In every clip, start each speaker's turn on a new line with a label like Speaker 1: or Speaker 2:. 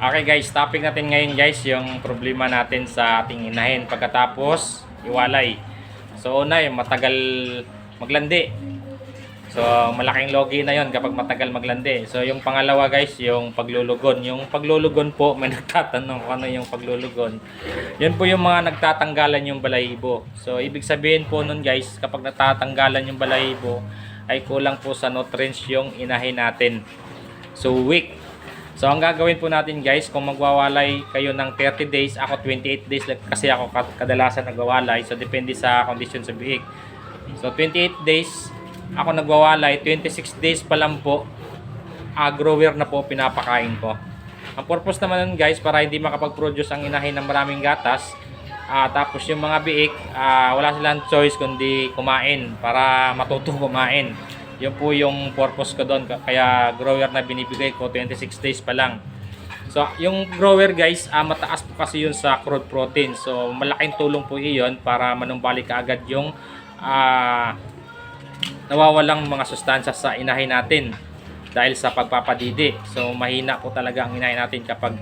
Speaker 1: Okay guys, topic natin ngayon guys yung problema natin sa ating inahin pagkatapos iwalay. So una yung matagal maglandi. So malaking logi na yon kapag matagal maglandi. So yung pangalawa guys, yung paglulugon. Yung paglulugon po, may nagtatanong kung ano yung paglulugon. Yan po yung mga nagtatanggalan yung balahibo. So ibig sabihin po nun guys, kapag natatanggalan yung balahibo, ay kulang po sa nutrients yung inahin natin. So weak. So ang gagawin po natin guys, kung magwawalay kayo ng 30 days, ako 28 days kasi ako kad- kadalasan nagwawalay. So depende sa condition sa biik. So 28 days ako nagwawalay, 26 days pa lang po ah, grower na po pinapakain ko. Ang purpose naman nun guys, para hindi makapag-produce ang inahin ng maraming gatas, ah, tapos yung mga biik, ah, wala silang choice kundi kumain para matutong kumain. Yun po yung purpose ko doon. Kaya grower na binibigay ko 26 days pa lang. So, yung grower guys, ah, mataas po kasi yun sa crude protein. So, malaking tulong po iyon para manumbalik kaagad yung ah, nawawalang mga sustansya sa inahin natin dahil sa pagpapadidi. So, mahina po talaga ang inahin natin kapag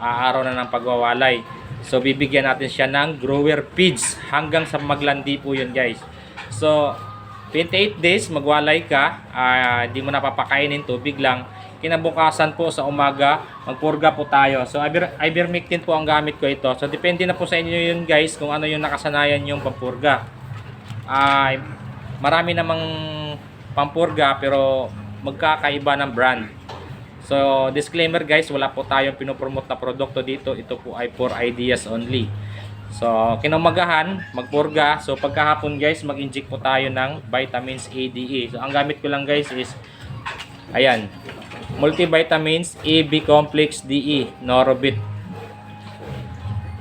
Speaker 1: ah, araw na ng pagwawalay. So, bibigyan natin siya ng grower feeds hanggang sa maglandi po yun guys. So, 28 days magwalay ka, ah, hindi mo napapakainin tubig lang. Kinabukasan po sa umaga, magpurga po tayo. So iber, ivermectin po ang gamit ko ito. So depende na po sa inyo yun guys kung ano yung nakasanayan yung pampurga. Ay marami namang pampurga pero magkakaiba ng brand. So disclaimer guys, wala po tayong pinopromote na produkto dito. Ito po ay for ideas only. So, kinumagahan, magpurga. So, pagkahapon guys, mag-inject po tayo ng vitamins A, D, E. So, ang gamit ko lang guys is, ayan, multivitamins A, B complex, D, E, Norobit.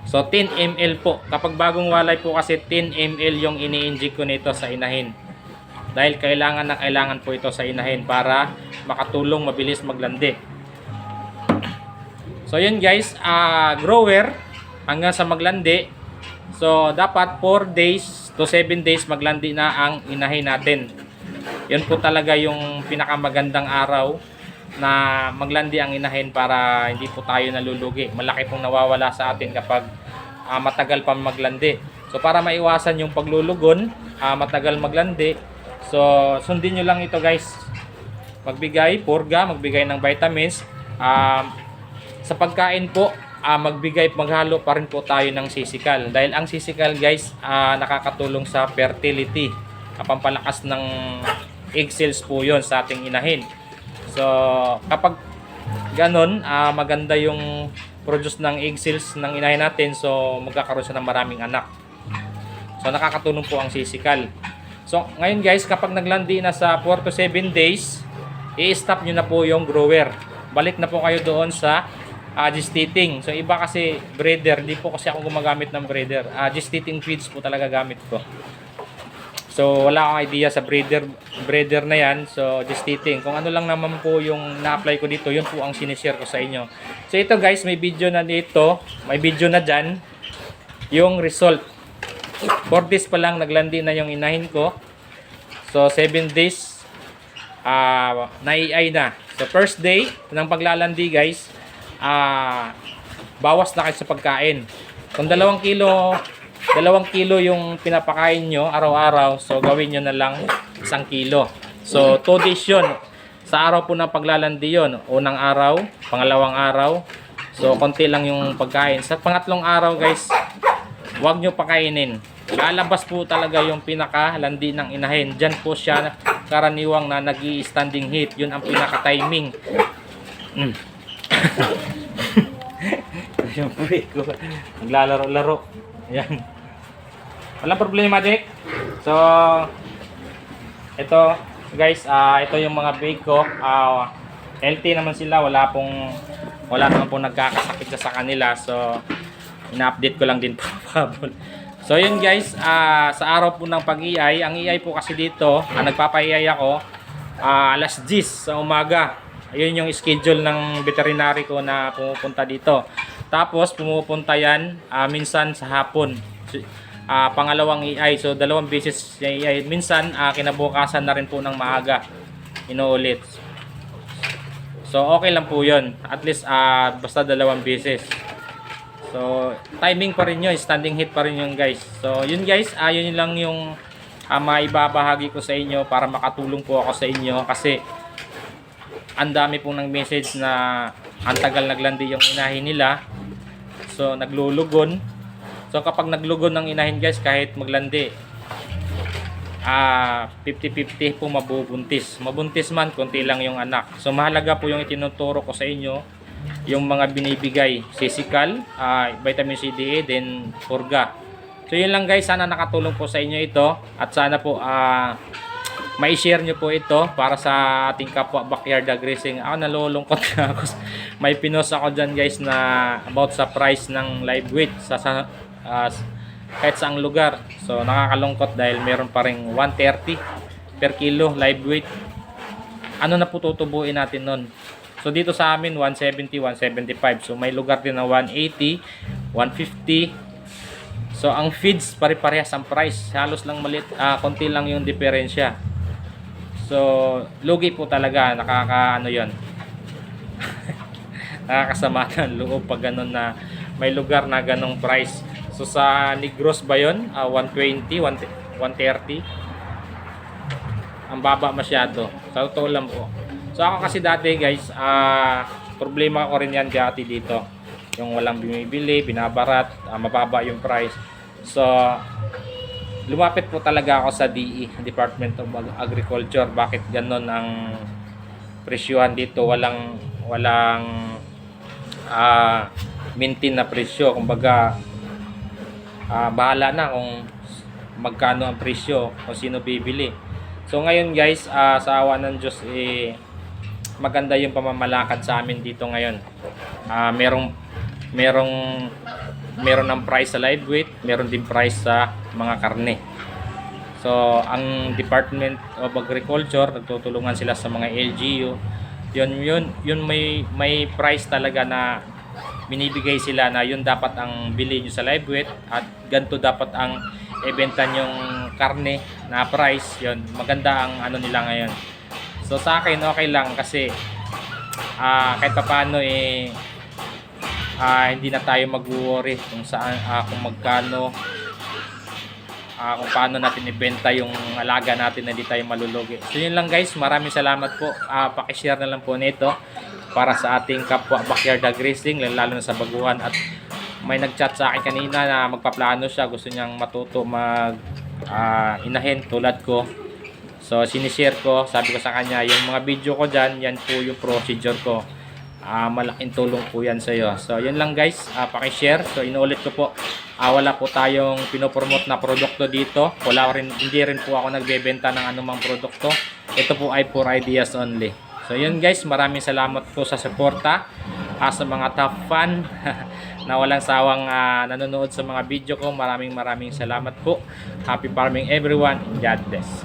Speaker 1: So, 10 ml po. Kapag bagong walay po kasi 10 ml yung ini-inject ko nito sa inahin. Dahil kailangan na kailangan po ito sa inahin para makatulong mabilis maglandi. So, yun guys, ah grower, hanggang sa maglandi. So, dapat 4 days to 7 days maglandi na ang inahin natin. Yun po talaga yung pinakamagandang araw na maglandi ang inahin para hindi po tayo nalulugi. Malaki pong nawawala sa atin kapag ah, matagal pa maglandi. So, para maiwasan yung paglulugon, ah, matagal maglandi, so sundin nyo lang ito guys. Magbigay, purga, magbigay ng vitamins. Um, sa pagkain po, ah, magbigay, maghalo pa rin po tayo ng sisikal. Dahil ang sisikal guys, ah, nakakatulong sa fertility. Ah, pampalakas ng egg cells po yon sa ating inahin. So, kapag ganon, ah, maganda yung produce ng egg cells ng inahin natin. So, magkakaroon siya ng maraming anak. So, nakakatulong po ang sisikal. So, ngayon guys, kapag naglandi na sa 4 to 7 days, i-stop nyo na po yung grower. Balik na po kayo doon sa uh. So iba kasi breeder, hindi po kasi ako gumagamit ng breeder. Uh, feeds po talaga gamit ko. So wala akong idea sa breeder breeder na yan. So gestating. Kung ano lang naman po yung na-apply ko dito, yun po ang sinishare ko sa inyo. So ito guys, may video na dito, may video na dyan, yung result. 4 days pa lang naglandi na yung inahin ko. So 7 days ah nai-ay na. So first day ng paglalandi guys, ah bawas na kayo sa pagkain. Kung dalawang kilo, dalawang kilo yung pinapakain nyo araw-araw, so gawin nyo na lang isang kilo. So 2 days yun. Sa araw po ng paglalandi yun. Unang araw, pangalawang araw. So konti lang yung pagkain. Sa pangatlong araw guys, huwag nyo pakainin. Lalabas po talaga yung pinaka-landi ng inahin. Diyan po siya karaniwang na nag standing heat. Yun ang pinaka-timing. Mm. Puwi ko. Naglalaro-laro. Yan. Walang problema, Dick. So, ito, guys, ah ito yung mga bake ko. Ah, healthy naman sila. Wala pong, wala naman pong nagkakasakit sa kanila. So, ina-update ko lang din po. So yun guys, ah, sa araw po ng pag-iay, ang iay po kasi dito, ah, nagpapaiay ako ah, alas 10 sa umaga. Ayun yung schedule ng veterinary ko na pumupunta dito. Tapos pumupunta yan ah, minsan sa hapon. Ah, pangalawang iay, so dalawang beses yung iay. Minsan ah, kinabukasan na rin po ng maaga. Inuulit. So okay lang po 'yon. At least ah basta dalawang beses. So timing pa rin 'yun, standing hit pa rin 'yun, guys. So yun guys, ah yun lang yung ah, maibabahagi ko sa inyo para makatulong po ako sa inyo kasi ang dami pong ng message na ang tagal naglandi yung inahin nila. So naglulugon. So kapag naglugon ng inahin guys, kahit maglandi, ah 50-50 po mabubuntis. Mabuntis man, konti lang yung anak. So mahalaga po yung itinuturo ko sa inyo, yung mga binibigay, sisikal, ah, vitamin C, DA, then purga. So yun lang guys, sana nakatulong po sa inyo ito at sana po ah mai-share nyo po ito para sa ating kapwa backyard dog racing. Ako nalulungkot na ako. May pinost ako dyan guys na about sa price ng live weight sa, sa ah, kahit saang lugar. So nakakalungkot dahil meron pa ring 130 per kilo live weight. Ano na po tutubuin natin nun? So dito sa amin 170, 175. So may lugar din na 180, 150. So ang feeds pare-parehas ang price. Halos lang malit, ah, konti lang yung diferensya. So lugi po talaga nakaka ano 'yon. Nakakasama ng loob pag ganun na may lugar na ganong price. So sa Negros ba 'yon? Ah, 120, 130. Ang baba masyado. Sa totoo lang po. So ako kasi dati guys, ah problema ko rin yan dati dito. Yung walang bumibili, binabarat, ah, mababa yung price. So lumapit po talaga ako sa DE, Department of Ag- Agriculture. Bakit ganon ang presyuhan dito? Walang walang ah maintain na presyo. Kumbaga ah bahala na kung magkano ang presyo kung sino bibili. So ngayon guys, ah, sa awa ng Diyos eh maganda yung pamamalakad sa amin dito ngayon. Ah, merong merong meron ng price sa live weight, meron din price sa mga karne. So, ang Department of Agriculture, nagtutulungan sila sa mga LGU. Yun, yun, yun may, may price talaga na binibigay sila na yun dapat ang bili nyo sa live weight at ganito dapat ang ibenta yung karne na price. Yun, maganda ang ano nila ngayon. So, sa akin, okay lang kasi ah kahit pa paano eh ah, hindi na tayo mag-worry kung saan ah, kung magkano ah, kung paano natin ibenta yung alaga natin na hindi tayo malulugi. So yun lang guys, maraming salamat po. Ah, paki-share na lang po nito para sa ating kapwa backyard dog racing lalo na sa baguhan at may nag-chat sa akin kanina na magpaplano siya, gusto niyang matuto mag ah, inahin tulad ko. So sinishare ko, sabi ko sa kanya, yung mga video ko dyan, yan po yung procedure ko. Ah, malaking tulong po yan sa iyo. So, yun lang guys, ah, paki-share. So, inuulit ko po, ah, wala po tayong pinopromote na produkto dito. Wala rin, hindi rin po ako nagbebenta ng anumang produkto. Ito po ay for ideas only. So, yun guys, maraming salamat po sa suporta. Ah, sa mga top fan na walang sawang ah, nanonood sa mga video ko. Maraming maraming salamat po. Happy farming everyone. God bless.